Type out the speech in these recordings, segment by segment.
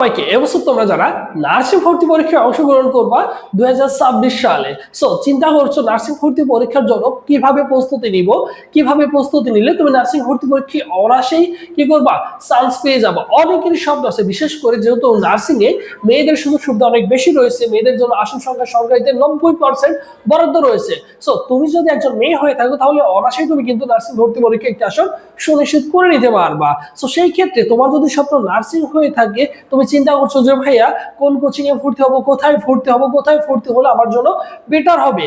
সবাইকে এবছর তোমরা যারা নার্সিং ভর্তি পরীক্ষায় অংশগ্রহণ করবা দুই সালে। সো চিন্তা করছ নার্সিং ভর্তি পরীক্ষার জন্য কীভাবে প্রস্তুতি নিব? কীভাবে প্রস্তুতি নিলে তুমি নার্সিং ভর্তি পরীক্ষায় কি করবা? চান্স পেয়ে যাবা। অনেকেরই শব্দ আছে, বিশেষ করে যেহেতু নার্সিং এ মেয়েদের সুযোগ সুবিধা অনেক বেশি রয়েছে, মেয়েদের জন্য আসন সংখ্যা সরকারিতে নব্বই পার্সেন্ট বরাদ্দ রয়েছে। সো তুমি যদি একজন মেয়ে হয়ে থাকো, তাহলে অনাসেই তুমি কিন্তু নার্সিং ভর্তি পরীক্ষায় একটি আসন সুনিশ্চিত করে নিতে পারবা। সো সেই ক্ষেত্রে তোমার যদি স্বপ্ন নার্সিং হয়ে থাকে, তুমি চিন্তা করছ যে, ভাইয়া, কোন কোচিং এ ভর্তি হব? কোথায় ভর্তি হব? কোথায় ভর্তি হলে আমার জন্য বেটার হবে?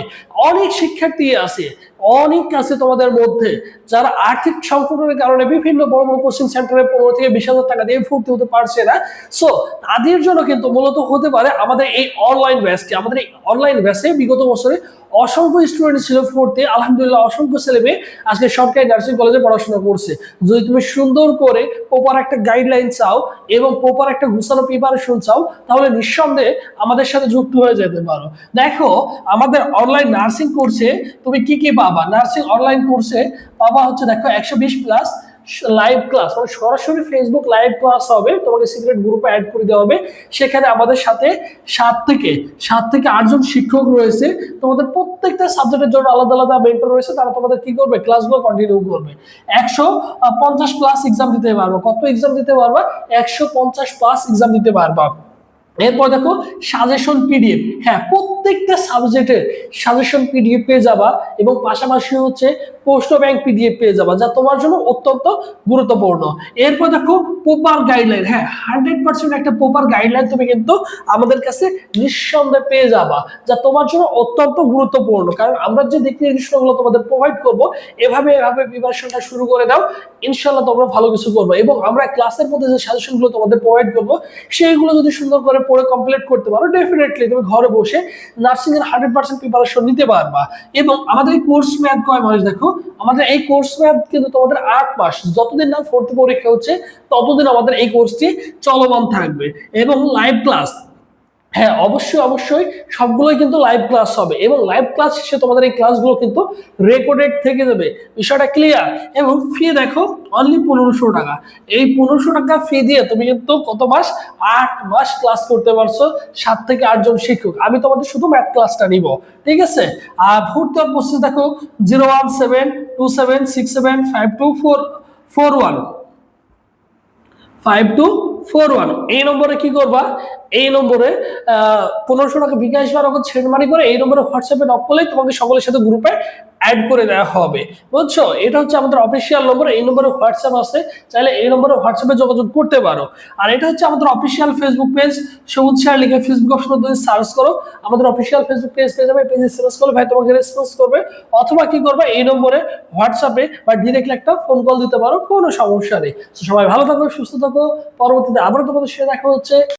অনেক শিক্ষার্থী আছে অনেক আছে তোমাদের মধ্যে যারা আর্থিক সংকটের কারণে বিভিন্ন বড় বড় কোচিং সেন্টারে পনেরো থেকে বিশ হাজার টাকা দিয়ে ভর্তি হতে পারছে না। সো তাদের জন্য কিন্তু মূলত হতে পারে আমাদের এই অনলাইন ব্যাচটি আমাদের এই অনলাইন ব্যাচে বিগত বছরে অসংখ্য স্টুডেন্ট ছিল পড়তে আলহামদুলিল্লাহ, অসংখ্য ছেলে মেয়ে আজকে সরকারি নার্সিং কলেজে পড়াশোনা করছে। যদি তুমি সুন্দর করে প্রপার একটা গাইডলাইন চাও এবং প্রপার একটা গুছানো প্রিপারেশন চাও, তাহলে নিঃসন্দেহে আমাদের সাথে যুক্ত হয়ে যেতে পারো। দেখো, আমাদের অনলাইন নার্সিং কোর্সে তুমি কি কি পাবা? নার্সিং অনলাইন কোর্সে পাবা হচ্ছে দেখো একশো বিশ প্লাস লাইভ ক্লাস মানে সরাসরি ফেসবুক লাইভ ক্লাস হবে, তোমাকে সিক্রেট গ্রুপে অ্যাড করে দেওয়া হবে। সেখানে আমাদের সাথে সাত থেকে সাত থেকে আটজন শিক্ষক রয়েছে। তোমাদের প্রত্যেকটা সাবজেক্টের জন্য আলাদা আলাদা মেন্টর রয়েছে। তারা তোমাদের কি করবে? ক্লাসগুলো কন্টিনিউ করবে। একশো পঞ্চাশ প্লাস এক্সাম দিতে পারব। কত এক্সাম দিতে পারবা? একশো পঞ্চাশ প্লাস এক্সাম দিতে পারবা। এরপর দেখো সাজেশন পিডিএফ হ্যাঁ প্রত্যেকটা সাবজেক্টের সাজেশন পিডিএফ পেয়ে যাবা এবং পাশাপাশি হচ্ছে পোস্ট ব্যাংক পিডিএফ পেয়ে যাবা, যা তোমার জন্য অত্যন্ত গুরুত্বপূর্ণ। এরপর দেখো প্রপার গাইডলাইন হ্যাঁ হান্ড্রেড পার্সেন্ট একটা প্রপার গাইডলাইন তুমি কিন্তু আমাদের কাছে নিঃসন্দেহে পেয়ে যাবা, যা তোমার জন্য অত্যন্ত গুরুত্বপূর্ণ। কারণ আমরা যে দিক নির্দেশনাগুলো তোমাদের প্রোভাইড করব, এভাবে এভাবে প্রিপারেশনটা শুরু করে দাও ইনশাল্লাহ তোমরা ভালো কিছু করবে। এবং আমরা ক্লাসের মধ্যে যে সাজেশনগুলো তোমাদের প্রোভাইড করব, সেইগুলো যদি সুন্দর করে পড়ে কমপ্লিট করতে পারো ডেফিনেটলি তুমি ঘরে বসে নার্সিং এর হান্ড্রেড পার্সেন্ট প্রিপারেশন নিতে পারবা। এবং আমাদের এই কোর্স ম্যাথ কয় মাস দেখো? আমাদের এই কোর্স ম্যাথ কিন্তু তোমাদের আট মাস। যতদিন না ফোর্থ পরীক্ষা হচ্ছে ততদিন আমাদের এই কোর্সটি চলমান থাকবে। এবং লাইভ ক্লাস হ্যাঁ অবশ্যই অবশ্যই সবগুলোই কিন্তু লাইভ ক্লাস হবে। এবং লাইভ ক্লাস শেষে তোমাদের এই ক্লাসগুলো কিন্তু রেকর্ডেড থেকে যাবে। বিষয়টা ক্লিয়ার এবং ফি দেখো অনলি পনেরোশো টাকা। এই পনেরোশো টাকা ফি দিয়ে তুমি কিন্তু কত মাস? আট মাস ক্লাস করতে পারছ সাত থেকে আটজন শিক্ষক। আমি তোমাদের শুধু ম্যাথ ক্লাসটা নিব, ঠিক আছে? আর ভর্তি প্রসেস দেখো zero one seven two seven six seven five two four four one five two four one এই নম্বরে কি করবা? এই নম্বরে পনেরোশো টাকা বিকাশ বা রকম ছেড়মারি করে এই নম্বরে হোয়াটসঅ্যাপে নক করলে তোমাকে সকলের সাথে গ্রুপে অ্যাড করে দেওয়া হবে। বুঝছ? এটা হচ্ছে আমাদের অফিসিয়াল নম্বর এই নম্বরে হোয়াটসঅ্যাপ আছে। চাইলে এই নম্বরে হোয়াটসঅ্যাপে যোগাযোগ করতে পারো। আর এটা হচ্ছে আমাদের অফিসিয়াল ফেসবুক পেজ সবুজ শেয়ার লিখে ফেসবুক অপশন যদি সার্চ করো, আমাদের অফিসিয়াল ফেসবুক পেজ পেয়ে যাবে। পেজে সার্চ করলে ভাই তোমাকে রেসপন্স করবে। অথবা কি করবে? এই নম্বরে হোয়াটসঅ্যাপে বা ডিরেক্টলি একটা ফোন কল দিতে পারো, কোনো সমস্যা নেই। সবাই ভালো থাকো, সুস্থ থাকো। পরবর্তীতে আবারও তোমাদের সাথে দেখা হচ্ছে।